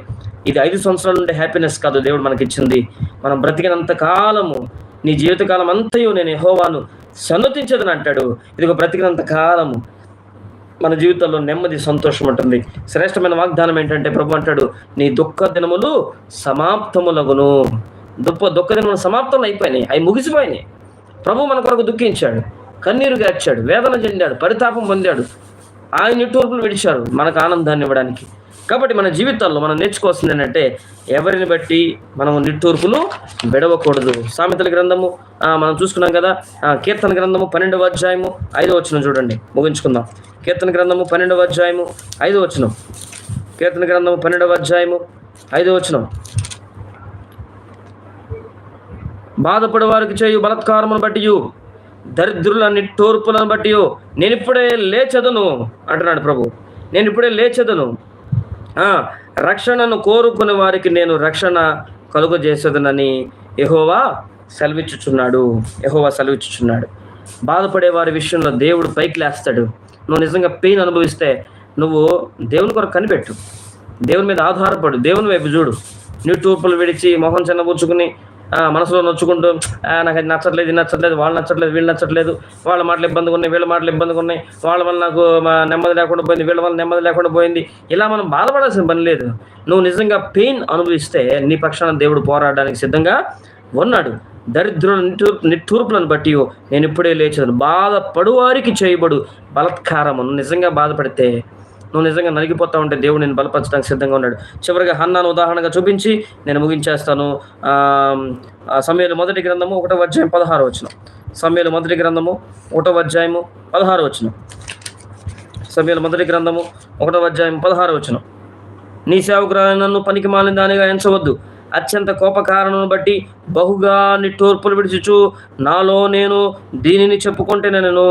ఇది ఐదు సంవత్సరాల నుండి హ్యాపీనెస్ కాదు. దేవుడు మనకి ఇచ్చింది మనం బ్రతికినంత కాలము నీ జీవితకాలం అంతయు నేను హోవాను సన్నతించదని అంటాడు ఇది ఒక బ్రతికినంత కాలము మన జీవితంలో నెమ్మది సంతోషం ఉంటుంది. శ్రేష్టమైన వాగ్దానం ఏంటంటే ప్రభు అంటాడు నీ దుఃఖ దినములు సమాప్తములగును. దుఃఖ దుఃఖ దినములు సమాప్తం అయిపోయినాయి అవి ముగిసిపోయినాయి. ప్రభు మన కొరకు దుఃఖించాడు కన్నీరు గార్చాడు వేదన చెందాడు పరితాపం పొందాడు. ఆయన నిట్టూర్పులు విడిచారు మనకు ఆనందాన్ని ఇవ్వడానికి. కాబట్టి మన జీవితాల్లో మనం నేర్చుకోవాల్సింది ఏంటంటే ఎవరిని బట్టి మనం నిట్టూర్పులు విడవకూడదు. సామెతల గ్రంథము మనం చూసుకున్నాం కదా కీర్తన గ్రంథము పన్నెండవ అధ్యాయము ఐదో వచనం చూడండి ముగించుకుందాం. కీర్తన గ్రంథము పన్నెండవ అధ్యాయము ఐదో వచనం. కీర్తన గ్రంథము పన్నెండవ అధ్యాయము ఐదో వచనం. బాధపడే వారికి చేయు బలత్కారమును బట్టి దరిద్రుల నిట్టూర్పులను బట్టి నేను ఇప్పుడే లేచదును అంటున్నాడు ప్రభు. నేను ఇప్పుడే లేచదును. రక్షణను కోరుకునే వారికి నేను రక్షణ కలుగజేసేదనని యహోవా సెలవిచ్చుచున్నాడు. యహోవా సెలవిచ్చుచున్నాడు. బాధపడే వారి విషయంలో దేవుడు పైకి లేస్తాడు. నువ్వు నిజంగా పెయిన్ అనుభవిస్తే నువ్వు దేవుని కొరకు కనిపెట్టు. దేవుని మీద ఆధారపడు. దేవుని వైపు చూడు. నీ టూర్పులు విడిచి మొహం చిన్నబుచ్చుకుని మనసులో నొచ్చుకుంటూ నాకు అది నచ్చట్లేదు ఇది నచ్చట్లేదు వాళ్ళు నచ్చట్లేదు వీళ్ళు నచ్చట్లేదు వాళ్ళ మాటలు ఇబ్బందిగా ఉన్నాయి వీళ్ళ మాటలు ఇబ్బందిగా ఉన్నాయి వాళ్ళ వల్ల నాకు మా నెమ్మది లేకుండా పోయింది వీళ్ళ వల్ల నెమ్మది లేకుండా పోయింది. ఇలా మనం బాధపడాల్సిన పని లేదు. నువ్వు నిజంగా పెయిన్ అనుభవిస్తే నీ పక్షాన దేవుడు పోరాడడానికి సిద్ధంగా ఉన్నాడు. దరిద్రుల నిట్టూర్పు నిట్టూర్పులను బట్టి నేను ఇప్పుడే లేచాను. బాధపడు వారికి చేయబడు బలత్కారమును నిజంగా బాధపడితే నువ్వు నిజంగా నలిగిపోతా ఉంటే దేవుడు నేను బలపరచడానికి సిద్ధంగా ఉన్నాడు. చివరిగా హన్నాను ఉదాహరణగా చూపించి నేను ముగించేస్తాను. సమయంలో మొదటి గ్రంథము ఒకటో అధ్యాయం పదహారు వచ్చిన సమయంలో మొదటి గ్రంథము ఒకటో అధ్యాయము పదహారు వచ్చిన సమయంలో మొదటి గ్రంథము ఒకటో అధ్యాయం పదహారు వచ్చిన నీ సేవకురాలు నన్ను పనికి మాలిన దానిగా ఎంచవద్దు. అత్యంత కోప కారణం బట్టి బహుగా నిట్టూర్పులు విడిచుచు. నాలో నేను దీనిని చెప్పుకుంటే నేను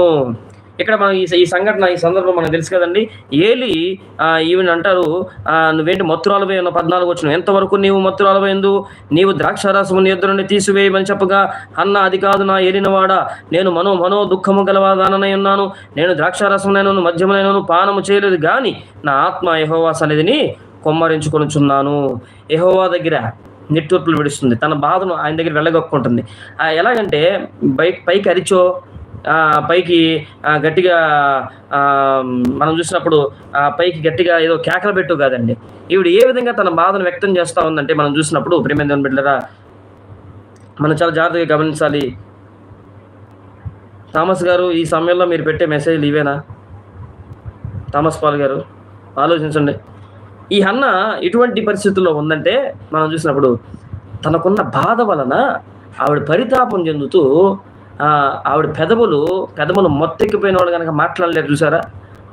ఇక్కడ మనం ఈ సంఘటన ఈ సందర్భం మనకు తెలుసు కదండి. ఏలి ఆ, ఈవెన్ అంటారు నువ్వేంటి మత్తురాలపై ఉన్న పద్నాలుగు వచ్చిన ఎంతవరకు నీవు మత్తురాలపై ఎందు? నీవు ద్రాక్షారాసము నీ నుండి తీసివేయమని చెప్పగా అన్న అది కాదు నా ఏలినవాడ. నేను మనో మనో దుఃఖము గలవాదానై ఉన్నాను. నేను ద్రాక్షారసమునైనను మద్యమునైనను పానము చేయలేదు. కానీ నా ఆత్మ యహోవా సన్నిధిని కొమ్మరించుకొనుచున్నాను. యహోవా దగ్గర నిట్టూర్పులు విడుస్తుంది. తన బాధను ఆయన దగ్గర వెళ్ళగొక్కుంటుంది. ఎలాగంటే బైక్ పైకి అరిచో పైకి గట్టిగా మనం చూసినప్పుడు పైకి గట్టిగా ఏదో కేకలు పెట్టు కాదండి. ఈవిడ ఏ విధంగా తన బాధను వ్యక్తం చేస్తూ ఉందంటే మనం చూసినప్పుడు ప్రేమేంద్రన్ బిడ్డరా మనం చాలా జాగ్రత్తగా గమనించాలి. థామస్ గారు ఈ సమయంలో మీరు పెట్టే మెసేజ్లు ఇవేనా? థామస్ పాల్ గారు ఆలోచించండి. ఈ అన్న ఇటువంటి పరిస్థితుల్లో ఉందంటే మనం చూసినప్పుడు తనకున్న బాధ వలన ఆవిడ పరితాపం చెందుతూ ఆవిడ పెదవులు పెదవులు మొత్తెక్కిపోయిన వాళ్ళు కనుక మాట్లాడలేరు చూసారా?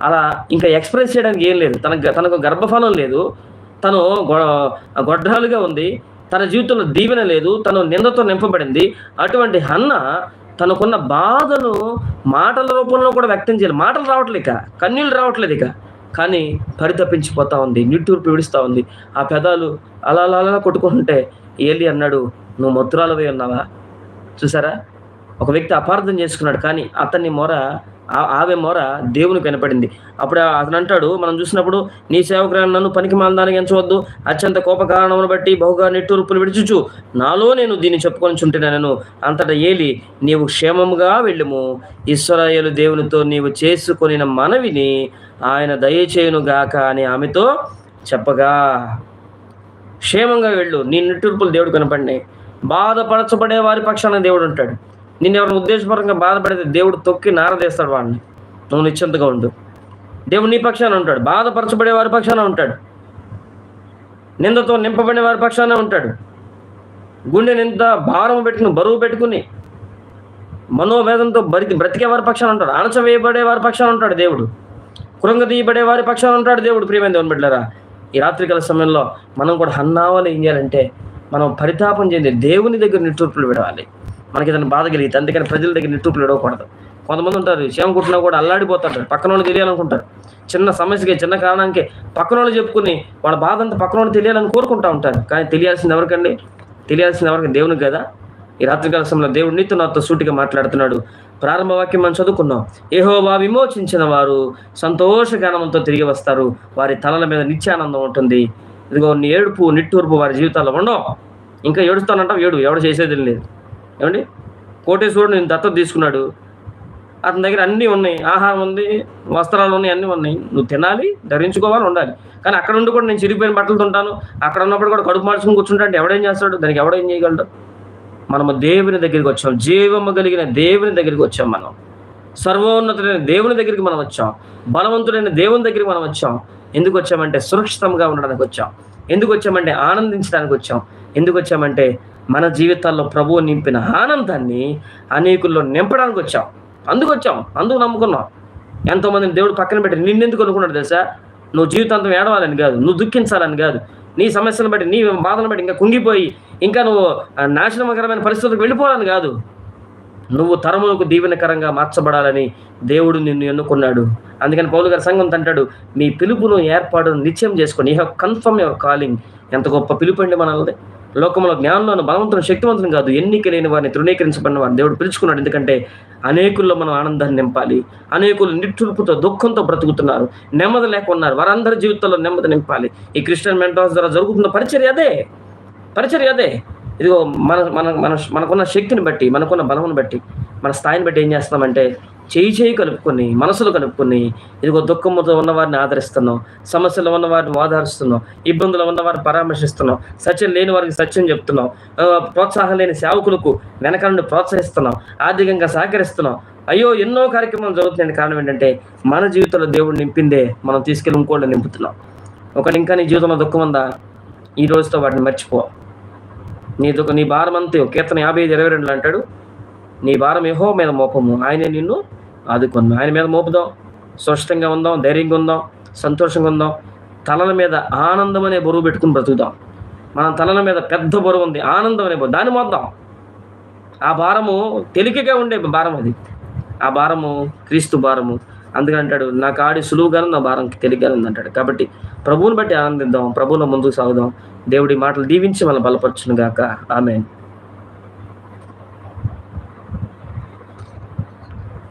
అలా ఇంకా ఎక్స్ప్రెస్ చేయడానికి ఏం లేదు. తన తనకు గర్భఫలం లేదు. తను గొ- గొడ్రాలుగా ఉంది. తన జీవితంలో దీవెన లేదు. తను నిందతో నింపబడింది. అటువంటి హన్న తనకున్న బాధను మాటల రూపంలో కూడా వ్యక్తం చేయాలి. మాటలు రావట్లేదు ఇక. కన్నీళ్ళు రావట్లేదు ఇక. కానీ పరితపించిపోతా ఉంది. నిట్టూర్పు విడుస్తూ ఉంది. ఆ పెదాలు అలా అలా అలా కొట్టుకుంటుంటే ఏలి అన్నాడు నువ్వు మత్తురాలవే ఉన్నావా? చూసారా? ఒక వ్యక్తి అపార్థం చేసుకున్నాడు కానీ అతన్ని మొర ఆ- ఆమె మొర దేవునికి వినపడింది. అప్పుడు అతను అంటాడు మనం చూసినప్పుడు నీ సేవకురాలు నన్ను పనికి మాలదానికి ఎంచవద్దు. అత్యంత కోప కారణమును బట్టి బహుగా నిట్టూర్పులు విడిచుచు. నాలో నేను దీన్ని చెప్పుకొని చుంటున్నాను అంతటా ఏలి నీవు క్షేమముగా వెళ్ళుము. ఇస్రాయేలు దేవునితో నీవు చేసుకొని మనవిని ఆయన దయచేయునుగాక అని ఆమెతో చెప్పగా క్షేమంగా వెళ్ళు. నీ నిట్టూర్పులు దేవుడు కనపడినాయి బాధపరచబడే వారి పక్షాన దేవుడు ఉంటాడు. నిన్ను ఎవరిని ఉద్దేశపరంగా బాధపడితే దేవుడు తొక్కి నారదేస్తాడు వాడిని. నువ్వు నిశ్చింతగా ఉండు. దేవుడు నీ పక్షాన ఉంటాడు. బాధపరచబడే వారి పక్షాన ఉంటాడు. నిందతో నింపబడిన వారి పక్షాన ఉంటాడు. గుండె నింద భారం పెట్టుకుని బరువు పెట్టుకుని మనోవేదంతో బరికి బ్రతికే వారి పక్షాన ఉంటాడు. అణచవేయబడే వారి పక్షాన ఉంటాడు దేవుడు. కృంగదీయబడే వారి పక్షాన ఉంటాడు దేవుడు. ప్రియమైన దేవుని బిడ్డరా ఈ రాత్రికాల సమయంలో మనం కూడా హన్నావని ఏం చేయాలంటే మనం పరితాపం చెంది దేవుని దగ్గర నిట్టూర్పులు విడవాలి. మనకి ఏదైనా బాధ కలిగితే అందుకని ప్రజల దగ్గర నిట్టూర్పులు ఇవ్వకూడదు కొంతమంది ఉంటారు క్షేమ కుట్టినా కూడా అల్లాడిపోతారు. పక్కన వాళ్ళు తెలియాలనుకుంటారు. చిన్న సమస్యకి చిన్న కారణానికి పక్కన వాళ్ళు చెప్పుకుని వాళ్ళ బాధ అంతా పక్కన వాళ్ళు తెలియాలని కోరుకుంటా ఉంటారు. కానీ తెలియాల్సింది ఎవరికండి? తెలియాల్సింది ఎవరికి? దేవునికి కదా. ఈ రాత్రికాల సమయంలో దేవుడు నీతో నాతో సూటిగా మాట్లాడుతున్నాడు. ప్రారంభ వాక్యం మనం చదువుకున్నాం. ఏహోవా విమోచించిన వారు సంతోషగానంతో తిరిగి వస్తారు. వారి తలల మీద నిత్యానందం ఉంటుంది. ఇదిగో నీ ఏడుపు నిట్టూర్పు వారి జీవితాల్లో ఉండవు. ఇంకా ఏడుస్తానంటావు? ఏడు. ఎవడు చేసేది లేదు. ఏమండి? కోటేశ్వరుడు నేను దత్తత తీసుకున్నాడు. అతని దగ్గర అన్నీ ఉన్నాయి. ఆహారం ఉంది వస్త్రాలు ఉన్నాయి అన్నీ ఉన్నాయి. నువ్వు తినాలి ధరించుకోవాలి ఉండాలి. కానీ అక్కడ ఉండి కూడా నేను చిరిగిపోయిన బట్టలు ఉంటాను అక్కడ ఉన్నప్పుడు కూడా కడుపు మార్చుకుని కూర్చుంటా అంటే ఎవడేం చేస్తాడు? దానికి ఎవడేం చేయగలడు? మనము దేవుని దగ్గరికి వచ్చాం. జీవము కలిగిన దేవుని దగ్గరికి వచ్చాం మనం. సర్వోన్నతుడైన దేవుని దగ్గరికి మనం వచ్చాం. బలవంతుడైన దేవుని దగ్గరికి మనం వచ్చాం. ఎందుకు వచ్చామంటే సురక్షితంగా ఉండడానికి వచ్చాం. ఎందుకు వచ్చామంటే ఆనందించడానికి వచ్చాం. ఎందుకు వచ్చామంటే మన జీవితాల్లో ప్రభువు నింపిన ఆనందాన్ని అనేకుల్లో నింపడానికి వచ్చాం. అందుకు వచ్చాం. అందుకు నమ్ముకున్నాం. ఎంతోమందిని దేవుడు పక్కన పెట్టి నిన్నెందుకు అనుకున్నాడు తెలుసా? నువ్వు జీవితాంతం ఏడవాలని కాదు నువ్వు దుఃఖించాలని కాదు. నీ సమస్యలను బట్టి నీ బాధను బట్టి ఇంకా కుంగిపోయి ఇంకా నువ్వు ఆ, నాశనకరమైన పరిస్థితులకు వెళ్ళిపోవాలని కాదు. నువ్వు తరములకు దీవెనకరంగా మార్చబడాలని దేవుడు నిన్ను ఎన్నుకున్నాడు. అందుకని పౌలు గారి సంఘం అంటాడు మీ పిలుపును ఏర్పాటును నిశ్చయం చేసుకొని you have confirm your calling ఎంత గొప్ప పిలుపు అండి మనల్ని లోకంలో జ్ఞానంలో బలవంతుని శక్తివంతం కాదు ఎన్నిక లేని వారిని తృణీకరించబడిన వారిని దేవుడు పిలుచుకున్నాడు. ఎందుకంటే అనేకుల్లో మనం ఆనందాన్ని నింపాలి. అనేకులు నిట్టూర్పుతో దుఃఖంతో బ్రతుకుతున్నారు. నెమ్మది లేకున్నారు వారందరి జీవితంలో నెమ్మది నింపాలి. ఈ క్రిస్టియన్ మెంటాస్ ద్వారా జరుగుతున్న పరిచర్య అదే. పరిచర్య అదే. ఇదిగో మన మన మన మనకున్న శక్తిని బట్టి మనకున్న బలమును బట్టి మన స్థాయిని బట్టి ఏం చేస్తామంటే చేయి చేయి కలుపుకొని మనసులు కలుపుకొని ఇదిగో దుఃఖముతో ఉన్నవారిని ఆదరిస్తున్నాం సమస్యలు ఉన్నవారిని ఓదారుస్తున్నాం ఇబ్బందులు ఉన్నవారిని పరామర్శిస్తున్నాం సత్యం లేని వారికి సత్యం చెప్తున్నాం ప్రోత్సాహం లేని సేవకులకు వెనక నుండి ప్రోత్సహిస్తున్నాం ఆర్థికంగా సహకరిస్తున్నాం అయ్యో ఎన్నో కార్యక్రమాలు జరుగుతున్నాయి కారణం ఏంటంటే మన జీవితంలో దేవుడు నింపిందే మనం తీసుకెళ్ళి ఇంకోళ్ళు నింపుతున్నాం. ఒకటి ఇంకా నీ జీవితంలో దుఃఖం ఉందా? ఈ రోజుతో వాటిని మర్చిపో. నీ దుఃఖ నీ భారం కీర్తన యాభై ఐదు ఇరవై రెండులో అంటాడు నీ భారం యహో మీద మోపము. ఆయనే నిన్ను ఆదుకుందాం ఆయన మీద మోపుదాం. స్పష్టంగా ఉందాం ధైర్యంగా ఉందాం సంతోషంగా ఉందాం. తలల మీద ఆనందం అనే బరువు పెట్టుకుని బ్రతుకుదాం. మన తలల మీద పెద్ద బరువు ఉంది. ఆనందం అనే బరువు. దాన్ని మోద్దాం. ఆ భారము తేలికగా ఉండే భారం అది. ఆ భారము క్రీస్తు భారము. అందుకని అంటాడు నా కాడి సులువుగాను నా భారం తేలిగ్గాను ఉంది అంటాడు. కాబట్టి ప్రభువుని బట్టి ఆనందిద్దాం ప్రభువులో ముందుకు సాగుదాం. దేవుడి మాటలు దీవించి మనం బలపరచును గాక ఆమె